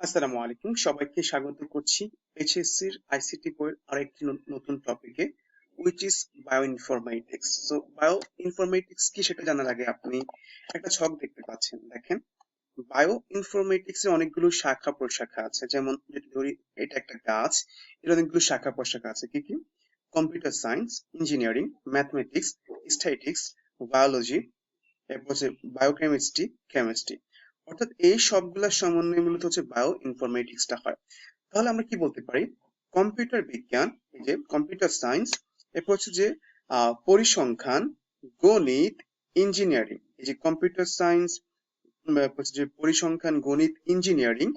আসসালামু আলাইকুম। সবাইকে স্বাগত করছি এইচএসসির আইসিটি বইয়ের আরেকটি নতুন টপিকে which is bioinformatics so bioinformatics কি সেটা জানার আগে আপনি একটা ছক দেখতে পাচ্ছেন। দেখেন বায়ো ইনফরমেটিক্স এর অনেকগুলো শাখা প্রশাখা আছে। যেমন, যদি ধরি, এটা একটা গাছ, এর অনেকগুলো শাখা প্রশাখা আছে। কি কি? Computer science engineering mathematics statics biology এরপর হচ্ছে বায়োকেমিস্ট্রি কেমিস্ট্রি অর্থাৎ এই সবগুলোর সমন্বয় মূলত হচ্ছে বায়ো ইনফরমেটিক্সটা হয়। তাহলে আমরা কি বলতে পারি? কম্পিউটার বিজ্ঞান, এই যে কম্পিউটার সায়েন্স এরপর হচ্ছে যে পরিসংখ্যান, গণিত ইঞ্জিনিয়ারিং এই যে কম্পিউটার সায়েন্স যে পরিসংখ্যান, গণিত ইঞ্জিনিয়ারিং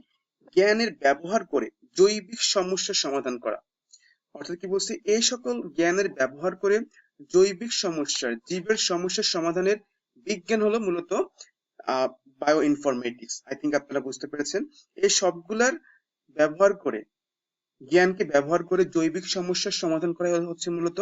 জ্ঞানের ব্যবহার করে জৈবিক সমস্যার সমাধান করা। অর্থাৎ কি বলছি? এই সকল জ্ঞানের ব্যবহার করে জৈবিক সমস্যার, জীবের সমস্যার সমাধানের বিজ্ঞান হলো মূলত বায়ো ইনফরমেটিক্স আই থিঙ্ক আপনারা বুঝতে পেরেছেন। এই সবগুলার ব্যবহার করে, জ্ঞানকে ব্যবহার করে জৈবিক সমস্যার সমাধান করা হচ্ছে মূলত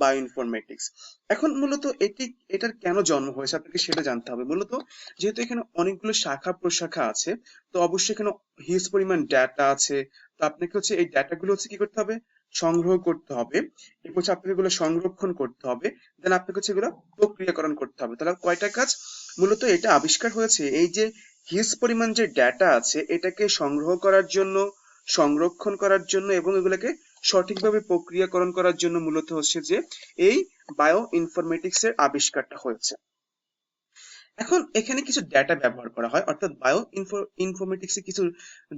বায়ো ইনফরমেটিক্স এখন মূলত এটি, এটার কেন জন্ম হয়েছে আপনাকে সেটা জানতে হবে। মূলত যেহেতু এখানে অনেকগুলো শাখা প্রশাখা আছে, তো অবশ্যই এখানে হিউজ পরিমাণ ডেটা আছে। তো আপনাকে হচ্ছে এই ডেটাগুলো হচ্ছে কি করতে হবে? সংগ্রহ করতে হবে। এরপর হচ্ছে আপনাকে এগুলো সংরক্ষণ করতে হবে। দেন আপনাকে হচ্ছে এগুলো প্রক্রিয়াকরণ করতে হবে। তাহলে কয়টা কাজ? মূলত এটা আবিষ্কার হয়েছে এই যে হিউজ পরিমাণ যে ডেটা আছে, এটাকে সংগ্রহ করার জন্য, সংরক্ষণ করার জন্য এবং এগুলোকে সঠিকভাবে প্রক্রিয়াকরণ করার জন্য মূলত হচ্ছে যে এই বায়ো ইনফরমেটিক্স এর আবিষ্কারটা হয়েছে। এখন এখানে কিছু ডেটা ব্যবহার করা হয়, অর্থাৎ বায়ো ইনফরমেটিক্স এ কিছু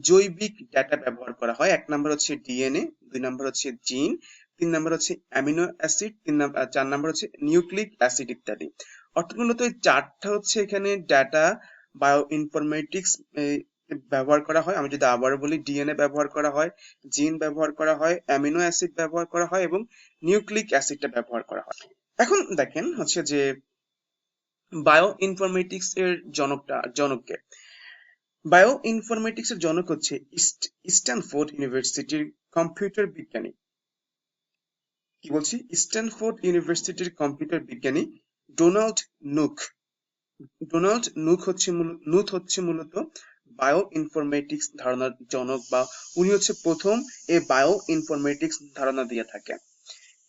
জৈবিক ডেটা ব্যবহার করা হয়। এক নম্বর হচ্ছে ডিএনএ দুই নম্বর হচ্ছে জিন তিন নম্বর হচ্ছে অ্যামিনো অ্যাসিড তিন নম্বর, চার নম্বর হচ্ছে নিউক্লিক অ্যাসিড ইত্যাদি। অর্থাৎ এই চারটা হচ্ছে এখানে ডেটা বায়ো ইনফরমেটিক্স ব্যবহার করা হয়। আমি যদি আবার বলি ডিএনএ ব্যবহার করা হয় জিন ব্যবহার করা হয় অ্যামিনো অ্যাসিড ব্যবহার করা হয় এবং নিউক্লিক অ্যাসিডটা ব্যবহার করা হয়। এখন দেখেন হচ্ছে যে বায়ো ইনফরমেটিক্স এর জনকটা, জনককে। বায়ো ইনফরমেটিক্স এর জনক হচ্ছে স্ট্যানফোর্ড ইউনিভার্সিটির কম্পিউটার বিজ্ঞানী। কি বলছি? স্ট্যানফোর্ড ইউনিভার্সিটির কম্পিউটার বিজ্ঞানী ডোনাল্ড নুক। ডোনাল্ড নুক হচ্ছে নুথ হচ্ছে মূলত বায়ো ইনফরমেটিক্স ধারণার জনক বা উনি হচ্ছে প্রথম এই বায়ো ইনফরমেটিক্স ধারণা দিয়ে থাকেন।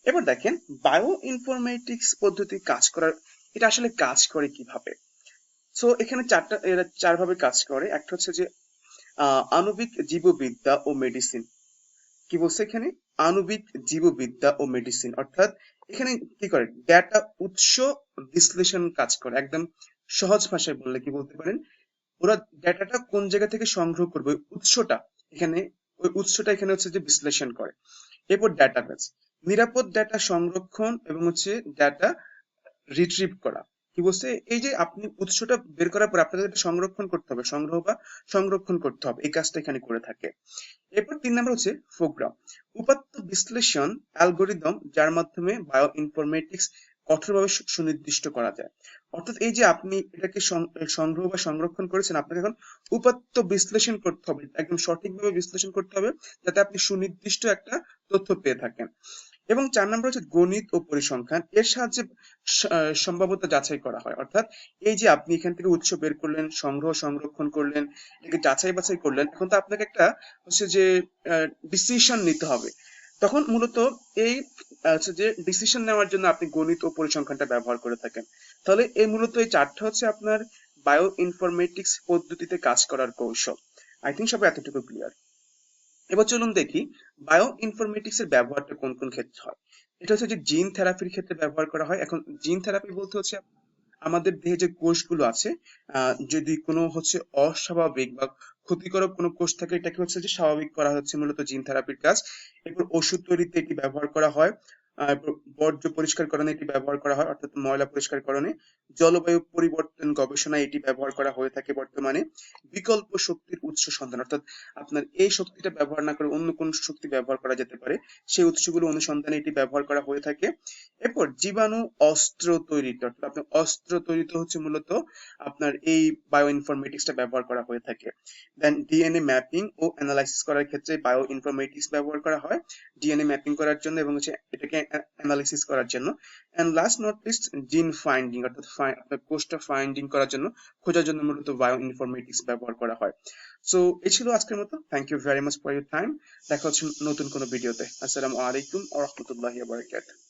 এবার দেখেন বায়ো ইনফরমেটিক্স পদ্ধতি কাজ করার, এটা আসলে কাজ করে কীভাবে? সো এখানে চারটা, এরা চারভাবে কাজ করে। একটা হচ্ছে যে আণবিক জীববিদ্যা ও মেডিসিন। কি বলছে এখানে? আণবিক জীববিদ্যা ও মেডিসিন। অর্থাৎ এখানে কি করে? ডেটা উৎস বিশ্লেষণ কাজ করে, একদম সহজ ভাষায় বললে কি বলতে পারেন? ওরা ডেটাটা কোন জায়গা থেকে সংগ্রহ করবে উৎসটা এখানে, ওই উৎসটা এখানে হচ্ছে যে বিশ্লেষণ করে। এরপর ডেটাবেস নিরাপদ ডেটা সংরক্ষণ এবং হচ্ছে ডেটা রিট্রিভ করা। কি বলছে? এই যে আপনি উৎসটা বের করার পর আপনাদের এটা সংরক্ষণ করতে হবে, সংগ্রহ বা সংরক্ষণ করতে হবে, এই কাজটা এখানে করে থাকে। এরপর তিন নম্বর হচ্ছে প্রোগ্রাম উপাত্ত বিশ্লেষণ অ্যালগোরিদম যার মাধ্যমে বায়ো ইনফরমেটিক্স কঠোরভাবে সুনির্দিষ্ট করা যায়। অর্থাৎ এই যে আপনি এটাকে সংগ্রহ বা সংরক্ষণ করেছেন, আপনাকে এখন উপাত্ত বিশ্লেষণ করতে হবে, একদম সঠিকভাবে বিশ্লেষণ করতে হবে, যাতে আপনি সুনির্দিষ্ট একটা তথ্য পেয়ে থাকেন। এবং চার নম্বর হচ্ছে গণিত ও পরিসংখ্যান। এর সাহায্যে সম্ভাব্যতা যাচাই করা হয়। অর্থাৎ এই যে আপনি এখান থেকে উৎস বের করলেন, সংগ্রহ, সংরক্ষণ করলেন, এটাকে যাচাই বাছাই করলেন, এখন তো আপনাকে একটা হচ্ছে যে ডিসিশন নিতে হবে। তখন মূলত এই যে ডিসিশন নেওয়ার জন্য আপনি গণিত ও পরিসংখ্যানটা ব্যবহার করে থাকেন। তাহলে এই মূলত এই চারটা হচ্ছে আপনার বায়ো ইনফরমেটিক্স পদ্ধতিতে কাজ করার কৌশল। আই থিঙ্ক সবাই এতটুকু ক্লিয়ার এবার চলুন দেখি বায়ো ইনফরমেটিক্স এর ব্যবহারটা কোন কোন ক্ষেত্রে হয়। এটা হচ্ছে যে জিন থেরাপির ক্ষেত্রে ব্যবহার করা হয়। এখন জিন থেরাপি বলতে হচ্ছে আমাদের দেহে যে কোষগুলো আছে যদি কোনো হচ্ছে অস্বাভাবিক বা ক্ষতিকারক কোনো কোষ থাকে, এটাকে হচ্ছে যে স্বাভাবিক করা হচ্ছে মূলত জিন থেরাপির কাজ। এরপর ওষুধ তৈরিতে এটি ব্যবহার করা হয়। বর্জ্য পরিষ্কারকরণে এটি ব্যবহার করা হয়, অর্থাৎ ময়লা পরিষ্কারকরণে। জলবায়ু পরিবর্তন গবেষণায় এটি ব্যবহার করা হয়ে থাকে বর্তমানে। বিকল্প শক্তির উৎস সন্ধান, অর্থাৎ আপনার এই শক্তিটা ব্যবহার না করে অন্য কোন শক্তি ব্যবহার করা যেতে পারে, সেই উৎসগুলো অনুসন্ধানে এটি ব্যবহার করা হয়ে থাকে। এরপর জীবাণু অস্ত্র তৈরিতে, অর্থাৎ আপনার অস্ত্র তৈরিতে হচ্ছে মূলত আপনার এই বায়ো ইনফরমেটিক্সটা ব্যবহার করা হয়ে থাকে। দেন ডিএনএ ম্যাপিং ও অ্যানালাইসিস করার ক্ষেত্রে বায়ো ইনফরমেটিক্স ব্যবহার করা হয়। ডিএনএ ম্যাপিং করার জন্য এবং হচ্ছে এটাকে অ্যানালাইসিস করার জন্য। And last not least gene finding অর্থাৎ আপনার কোষটা ফাইন্ডিং করার জন্য খোঁজার জন্য মূলত বায়ো ইনফরমেটিক্স ব্যবহার করা হয়। সো এ ছিল আজকের মতো। Thank you very much for your time দেখা হচ্ছে নতুন কোনো ভিডিওতে আসসালামু আলাইকুম ওয়া রাহমাতুল্লাহি ওয়া বারাকাতুহু।